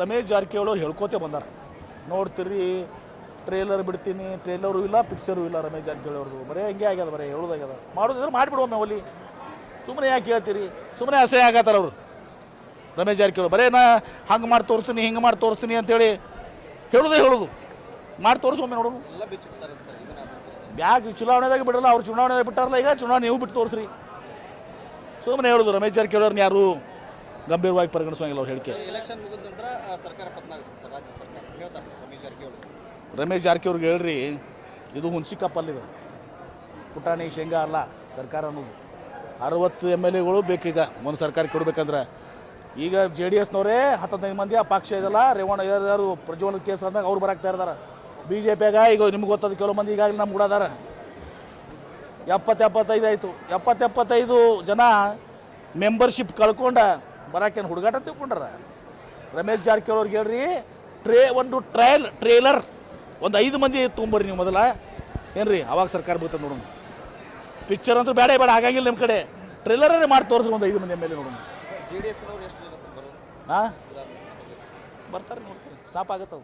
ರಮೇಶ್ ಜಾರಕಿಹೊಳಿ ಅವ್ರು ಹೇಳ್ಕೋತೆ ಬಂದಾರ. ನೋಡ್ತೀರಿ ಟ್ರೇಲರ್ ಬಿಡ್ತೀನಿ ಟ್ರೇಲರು ಇಲ್ಲ ಪಿಕ್ಚರು ಇಲ್ಲ ರಮೇಶ್ ಜಾರಕಿಹೊಳಿ ಅವ್ರದ್ದು. ಬರೀ ಹಂಗೆ ಆಗ್ಯದ ಬರೀ ಹೇಳೋದಾಗ್ಯದ ಮಾಡೋದಿದ್ರೆ ಮಾಡಿಬಿಡುವೊಮ್ಮೆ ಒಲಿ. ಸುಮ್ಮನೆ ಯಾಕೆ ಹೇಳ್ತೀರಿ? ಸುಮ್ಮನೆ ಅಸಹ್ಯ ಆಗತ್ತಾರ ಅವರು. ರಮೇಶ್ ಜಾರಕಿಹೊಳಿ ಬರೇ ನಾ ಹಂಗೆ ಮಾಡಿ ತೋರಿಸ್ತೀನಿ ಹಿಂಗೆ ಮಾಡಿ ತೋರಿಸ್ತೀನಿ ಅಂತೇಳಿ ಹೇಳೋದೇ ಹೇಳೋದು. ಮಾಡಿ ತೋರಿಸೊಮ್ಮೆ ನೋಡೋದು ಯಾಕೆ ಚುನಾವಣೆದಾಗ ಬಿಡಲ್ಲ ಅವ್ರು ಚುನಾವಣೆದಾಗ ಬಿಟ್ಟಾರಲ್ಲ ಈಗ ಚುನಾವಣೆ ನೀವು ಬಿಟ್ಟು ತೋರಿಸ್ರಿ. ಸುಮ್ಮನೆ ಹೇಳೋದು ರಮೇಶ್ ಜಾರಕಿಹೊಳಿ ಅವ್ರನ್ನ ಯಾರು. ಗಂಭೀರವಾಗಿ ಪರಿಗಣಿಸೋಂಗಿಲ್ಲ ಅವ್ರ ಹೇಳಿಕೆ. ಎಲೆಕ್ಷನ್ ಮುಗಿದ ನಂತರ ಸರ್ಕಾರ ಸರ್ ರಾಜ್ಯ ಸರ್ಕಾರ. ಹೇಳ್ತಾರೆ ರಮೇಶ್ ಜಾರಕಿಹೊಳಿ. ರಮೇಶ್ ಜಾರಕಿಹೊಳಿಗೆ ಹೇಳ್ರಿ ಇದು ಹುಣಸಿಕಪ್ಪಲ್ಲಿದೆ. ಪುಟಾಣಿ ಶೇಂಗಾ ಅಲ್ಲ ಸರ್ಕಾರ ಅನ್ನೋದು. ಅರವತ್ತು ಎಂ ಎಲ್ ಎಗಳು ಬೇಕೀಗ ಒಂದು ಸರ್ಕಾರ ಕೊಡ್ಬೇಕಂದ್ರೆ. ಈಗ ಜೆ ಡಿ ಎಸ್ನವರೇ ಹತ್ತದೈದು ಮಂದಿ ಆ ಪಕ್ಷ ಇದಲ್ಲ ರೇವಣ್ಣ ಯಾರು ಪ್ರಜ್ವಲ್ ಕೇಸ್ ಅಂದಾಗ ಅವ್ರು ಬರಾಕ್ತಾ ಇರ್ತಾರೆ ಬಿ ಜೆ ಪಿಯಾಗ ಈಗ ನಿಮ್ಗೆ ಗೊತ್ತದ ಕೆಲವು ಮಂದಿ ಈಗಾಗಲೇ ನಮ್ಗೆ ಕೂಡ ಎಪ್ಪತ್ತೆಪ್ಪತ್ತೈದು ಆಯಿತು. ಎಪ್ಪತ್ತೆಪ್ಪತ್ತೈದು ಜನ ಮೆಂಬರ್ಶಿಪ್ ಕಳ್ಕೊಂಡ ಬರಾಕೇನು ಹುಡುಗಾಟ ತಿಳ್ಕೊಂಡ್ರ? ರಮೇಶ್ ಜಾರಕಿಹೊಳಿ ಅವ್ರಿಗೆ ಹೇಳ್ರಿ ಟ್ರೇ ಒಂದು ಟ್ರಯಲ್ ಟ್ರೇಲರ್ ಒಂದು ಐದು ಮಂದಿ ತೊಗೊಂಬರ್ರಿ ನೀವು ಮೊದಲ. ಏನ್ರಿ ಅವಾಗ ಸರ್ಕಾರ ಬೀಳ್ತದೆ ನೋಡೋಣ. ಪಿಕ್ಚರ್ ಅಂತೂ ಬೇಡ ಬೇಡ ಆಗಂಗಿಲ್ಲ ನಿಮ್ಮ ಕಡೆ. ಟ್ರೇಲರೇ ಮಾಡಿ ತೋರಿಸ್ರಿ ಒಂದು ಐದು ಮಂದಿ ಮೇಲೆ ನೋಡೋಣ. ಹಾಂ? ಬರ್ತಾರೆ ನೋಡ್ತಾರೆ ಸಾಪಾಗತ್ತವು